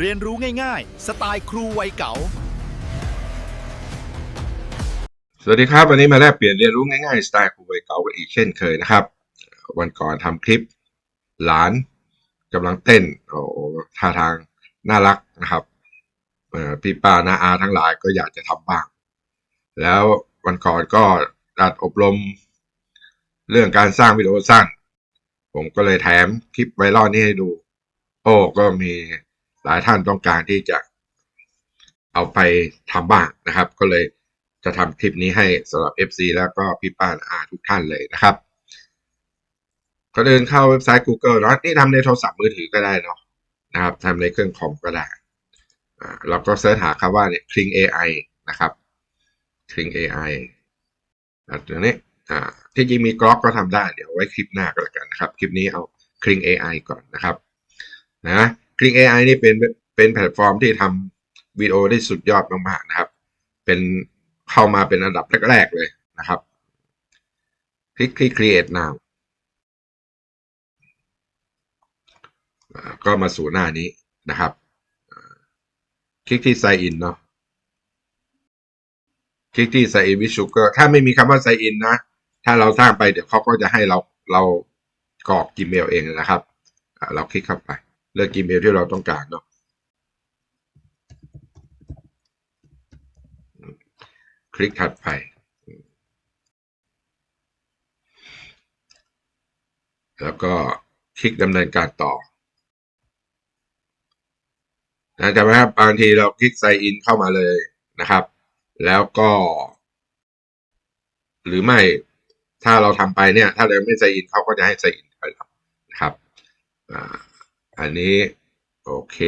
เรียนรู้ง่ายๆ สไตล์ครูวัยเก๋าสวัสดีครับ วันนี้มาแลกเปลี่ยนเรียนรู้ง่ายๆ สไตล์ครูวัยเก่ากันอีกเช่นเคยนะครับ วันก่อนทำคลิป หลานกำลังเต้นโอ้โหท่าทางน่ารักนะครับพี่ป้านาอาทั้งหลายก็อยากจะทำบ้าง แล้ววันก่อนก็ดัดอบรม เรื่องการสร้างวิดีโอสั้น ผมก็เลยแถมคลิปไวรัลนี้ให้ดู โอ้ก็มี หลายท่านต้องการที่จะเอาไปทำบ้างนะครับ ก็เลยจะทำคลิปนี้ให้สำหรับ FC แล้วก็พี่ป้านอาทุกท่านเลยนะครับก็เดินเข้าเว็บไซต์ Google เนาะนี่ทำในโทรศัพท์มือถือก็ได้เนาะนะครับทำในเครื่องคอมก็ได้อ่าเราก็เสิร์ชหาคำว่าเนี่ย Kling AI นะครับ Kling AI อะตัวนี้อ่าที่จริงมีกรอกก็ทำได้ เดี๋ยวไว้คลิปหน้าก็แล้วกันนะครับ คลิปนี้เอา Kling AI ก่อนนะครับนะ Kling AI นี่เป็นเป็นแพลตฟอร์มที่ทำวิดีโอได้สุดยอดมากๆนะครับ เป็นเข้ามาเป็นอันดับแรก ๆ เลยนะครับ คลิกที่ create now ก็มาสู่หน้านี้นะครับ คลิกที่ sign in เนาะคลิกที่ sign in with sugar ถ้าไม่มีคำว่า sign in นะ ถ้าเราสร้างไปเดี๋ยวเขาก็จะให้เราเรากรอก Gmail เองนะครับ เราคลิกเข้าไป เลือก Gmail ที่เราต้องการเนาะคลิกถัดไปแล้วก็คลิกดำเนินการต่อนะแต่ว่าบบางทีเราคลิก sign in เข้ามาเลยนะครับ แล้วก็ หรือไม่ถ้าเราทำไปเนี่ย ถ้าเราไม่ sign in เขาก็จะให้ sign in ไปแล้วนะครับ อันนี้โอเค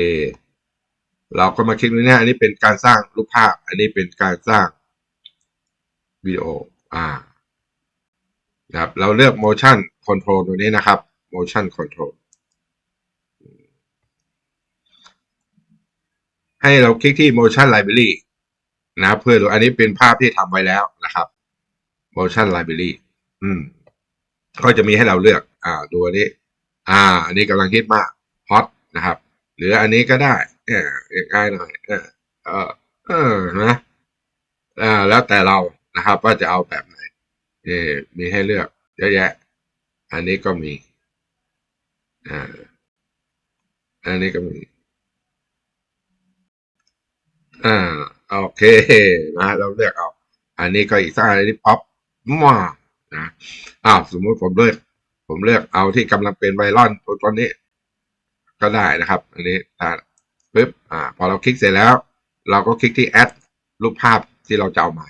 เราก็มาคลิกตรงนี้อันนี้เป็นการสร้างรูปภาพ อันนี้เป็นการสร้างวิดีโออ่านะครับเราเลือก motion control ตัวนี้นะครับ motion control ให้เราคลิกที่ motion library นะเพื่อดูอันนี้เป็นภาพที่ทำไว้แล้วนะครับ motion library อืมก็จะมีให้เราเลือก อ่าดูอันนี้ อ่า อันนี้กำลังฮิตมาก hot นะครับ หรืออันนี้ก็ได้เออง่ายหน่อยเออเออเออนะอ่าแล้วแต่เรานะครับว่าจะเอาแบบไหนเออมีให้เลือกเยอะแยะ อันนี้ก็มีอ่าอันนี้ก็มีอ่าโอเคนะเราเลือกเอา อันนี้ก็อีกสักอันนี้ป๊อปมั่วนะอ้าวสมมุติผมเลือก ผมเลือกเอาที่กำลังเป็นไวรัลตัวตอนนี้ ก็ได้นะครับ อันนี้ถ้าปึ๊บอ่าพอเราคลิกเสร็จแล้ว เราก็คลิกที่แอดรูปภาพที่เราจะเอามา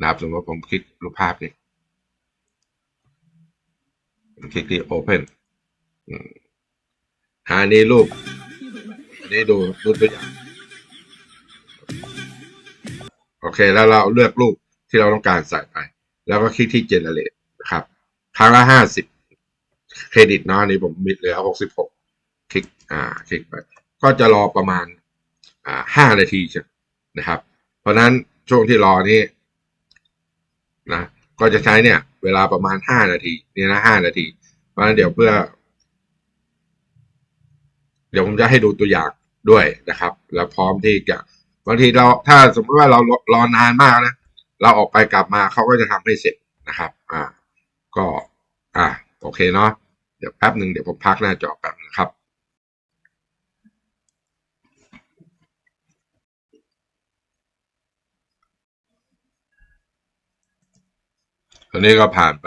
นะครับสมมติผมคลิกรูปภาพนี้คลิกที่ Open อืมอันนี้รูปอันนี้ดูรูปตัวอย่างโอเคแล้วเราเลือกรูปที่เราต้องการใส่ไป แล้วก็คลิกที่ Generate นะครับ ครั้งละห้าสิบเครดิตเนาะนนี้ผมมิดเหลือหกสิบหก คลิกอ่าคลิกไป ก็จะรอประมาณอ่าห้านาทีใช่นะครับ เพราะนั้นช่วงที่รอนี่นะก็จะใช้เนี่ย เวลาประมาณห้านาทีนี่นะห้านาที เพราะนั้นเดี๋ยวเพื่อ เดี๋ยวผมจะให้ดูตัวอย่างด้วยนะครับ แล้วพร้อมที่จะบางทีเราถ้าสมมติว่าเรารอรอนานมากนะเราออกไปกลับมาเขาก็จะทำให้เสร็จนะครับ อ่า ก็ อ่า โอเคเนาะ เดี๋ยวแป๊บหนึ่งเดี๋ยวผมพักหน้าจอแป๊บนะครับ อนนี้ก็ผ่านไป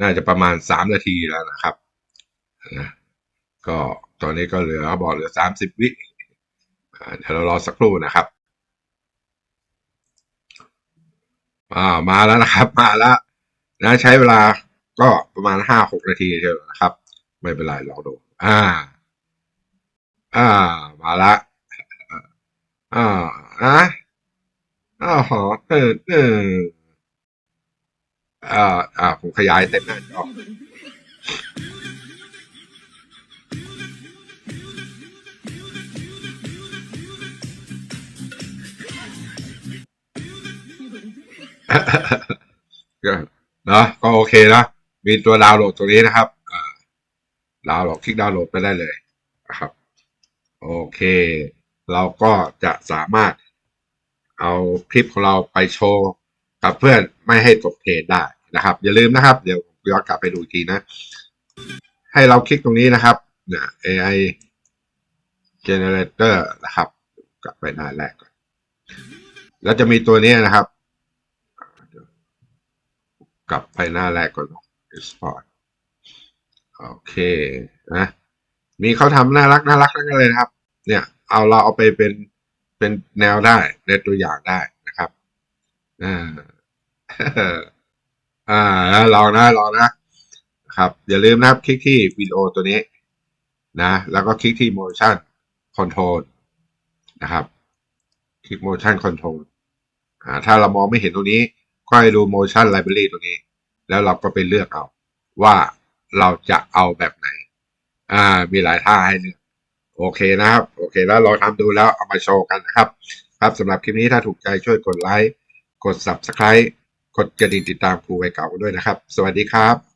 น่าจะประมาณสามนาทีแล้วนะครับนะก็ตอนนี้ก็เหลือเขาบอกเหลือสามสิบวิเดี๋ยวเรารอสักครู่นะครับอ่ามาแล้วนะครับ มาแล้วนะใช้เวลาก็ประมาณห้าหกนาทีเท่านั้นะครับ ไม่เป็นไรลองดู อ่า อ่า มาละอ่าอะอ้าหอเออเออ อ่าอ่าผมขยายเต็มหน้าจอก็นะก็โอเคนะมีตัวดาวน์โหลดตัวนี้นะครับอ่าดาวน์โหลดคลิกดาวน์โหลดไปได้เลยนะครับ โอเค เราก็จะสามารถเอาคลิปของเราไปโชว์ กับเพื่อนไม่ให้ตกเทรนได้นะครับ อย่าลืมนะครับ เดี๋ยวย้อนกลับไปดูทีนะ ให้เราคลิกตรงนี้นะครับเนี่ย AI generator นะครับ กลับไปหน้าแรกก่อนแล้วจะมีตัวนี้นะครับ กลับไปหน้าแรกก่อนอะ export โอเคนะมีเขาทำน่ารักน่ารักทั้งนั้นเลยนะครับ เนี่ย เอาเราเอาไปเป็นเป็นแนวได้ในตัวอย่างได้ อ่าอ่าลองนะลองนะครับ อย่าลืมนะครับ คลิกที่วิดีโอตัวนี้ นะ แล้วก็คลิกที่ motion control นะครับ คลิก motion control อ่าถ้าเรามองไม่เห็นตรงนี้ ก็ให้ดู motion library ตรงนี้ แล้วเราก็ไปเลือกเอา ว่าเราจะเอาแบบไหน อ่า มีหลายท่าให้เลือกโอเคนะครับ โอเคแล้วลองทำดูแล้วเอามาโชว์กันนะครับ ครับสำหรับคลิปนี้ถ้าถูกใจช่วยกดไลค์ กด subscribe กดกระดิ่งติดตามครูไวเก่าด้วยนะครับ สวัสดีครับ